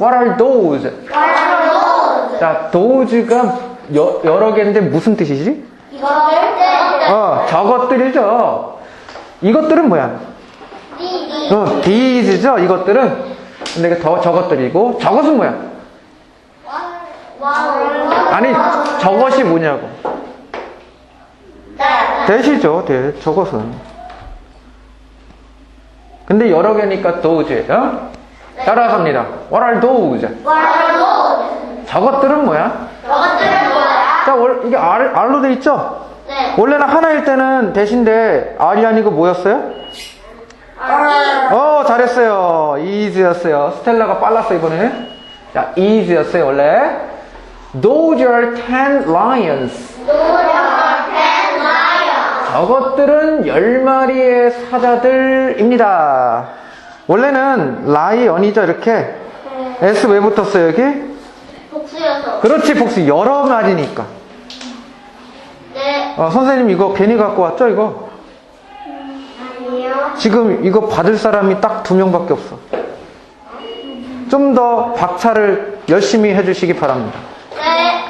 What are those? 자, those가 여, 여러 개인데 무슨 뜻이지? 어, 저것들이죠. 이것들은 뭐야? 어, these죠. 이것들은. 근데 이게 더 저것들이고 저것은 뭐야? 아니, 저것이 뭐냐고. 대시죠, 대. 저것은. 근데 여러 개니까 those예요. 따라서 합니다. What are those? 저것들은 뭐야? 자, 월- 이게 R, R로 돼 있죠? 원래는 하나일 때는 대신데 R이 아니고 뭐였어요? 어, 잘했어요. is였어요. 스텔라가 빨랐어, 이번에. 자, is였어요, 원래. Those are ten lions. 저것들은 열 마리의 사자들입니다. 원래는 라이 언이죠, 이렇게. S 왜 붙었어요, 여기? 복수여서. 그렇지, 복수. 여러 마리니까. 네. 어, 선생님 이거 괜히 갖고 왔죠, 이거? 아니요. 지금 이거 받을 사람이 딱 두 명밖에 없어. 좀 더 박차를 열심히 해주시기 바랍니다. 네.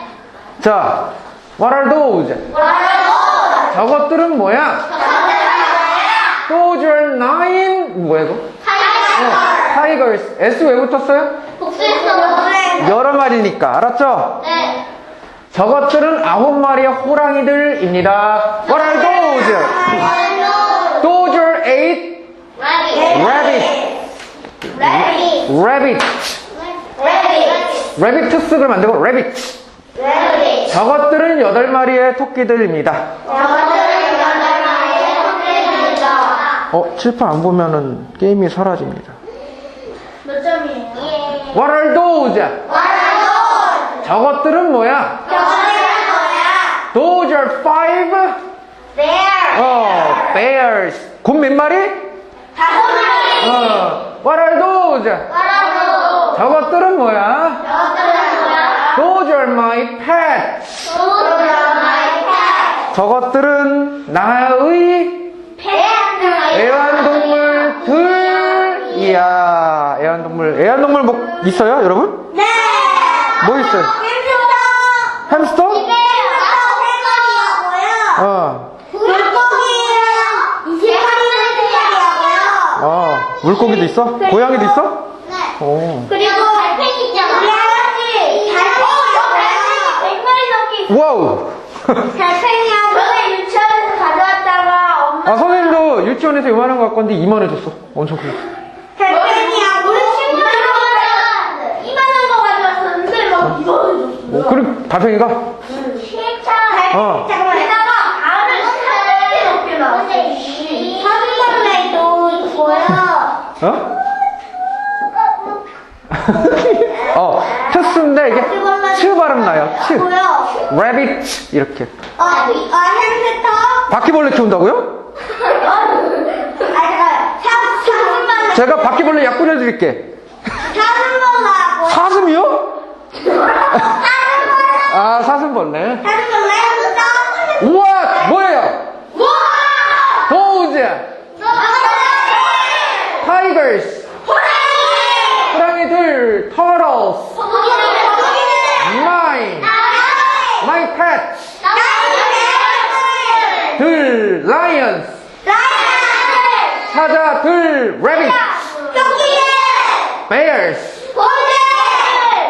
자, what are those? 저것들은 뭐야? Those are nine, 뭐야 이거? 어, tigers. S 왜 붙었어요? 복수여서. 여러 마리니까, 알았죠? 네. 저것들은 아홉 마리의 호랑이들입니다. What are those? Those are eight rabbits. Rabbit. rabbit. Rabbit. rabbit스를 만들고 rabbit. Rabbit. 저것들은 여덟 마리의 토끼들입니다. 어, 칠판 안 보면은 게임이 사라집니다. 몇 점이에요? What are those? 저것들은 뭐야? 저것들은 뭐야? Those are five. 어, bears. 곰 몇 마리? 다섯 마리. 어, what are those? 저것들은 뭐야? 저것들은 뭐야? Those are my pets. 저것들은 나의 애완동물. 애완동물 뭐 있어요, 여러분? 네. 뭐 있어요? 햄스터. 햄스터? 집에 햄스터고요. 어, 물고기랑 이제 파리새끼하고요. 어, 물고기도 있어? 고양이도 있어? 네. 오. 그리고 달팽이 있잖아. 우리 할아버지 달팽이 달팽이 새끼. 와우. 달팽이하고 유치원에서 가져왔다가 엄마 아, 선생님도 유치원에서 요만한 거 갖고 왔는데 2만 원 줬어. 엄청 크고. 달팽이하고 우리 친구들은 이만한 거 가져왔었는데 막 이거 어, 그럼 달팽이가? 진짜 어. 게다가 알을 사는데 높게 나왔어요. 사슴벌레도 있고요. 어? 어, 트스인데 이게 츠 발음 나요. 츠. 고요. rabbit 이렇게. 어, 아, 햄스터? 바퀴벌레 키운다고요? 아, 잠깐. 사슴벌레. 제가 바퀴벌레 약 뿌려드릴게. 사슴벌레하고. 사슴이요? 사슴벌레. 아, 사슴벌레. 사슴벌레 햄스터. 우와, 뭐예요? 우와! 도우즈, 타이거스, 호랑이! 호랑이들, 거북이는 마인! 마이 펫! 들, 라이언스! 사자들, 토끼는 bears, 고들!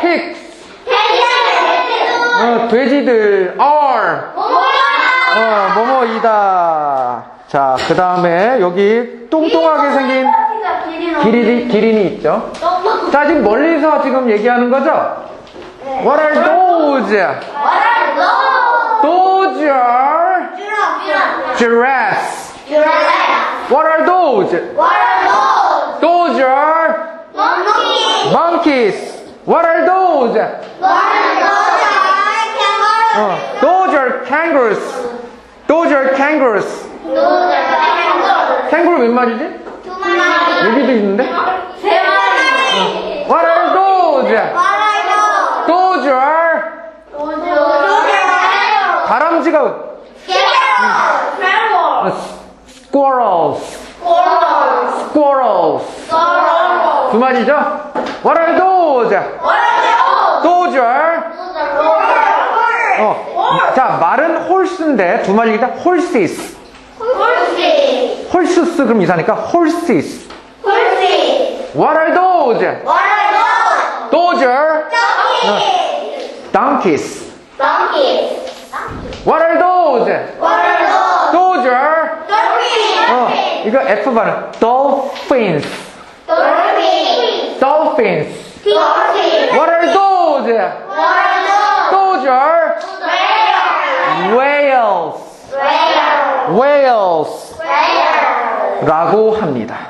pigs, 돼지는 어, 돼지들, are, 어, 뭐뭐이다. 자, 그 다음에 여기 뚱뚱하게 생긴 기린이, 기린이 있죠? 자, 지금 멀리서 지금 얘기하는 거죠? What are those? Those are giraffes. What are those? Those are monkeys. What are those? 어, those are kangaroos. Those are kangaroos. 캥거루 몇 마리지? 여기도 있는데? What are those? Those are 다람쥐가 어, squirrels. squirrels. 두 마리죠? What are those? Those are 어. 자, 말은 horse인데 두 마리이다. horses. horses 그럼 이사니까 horses. What are those? Those are donkeys. What are those? Those are 어, 이거 F 발음. dolphins. dolphins. What are those? Those are whales. whales. 라고 합니다.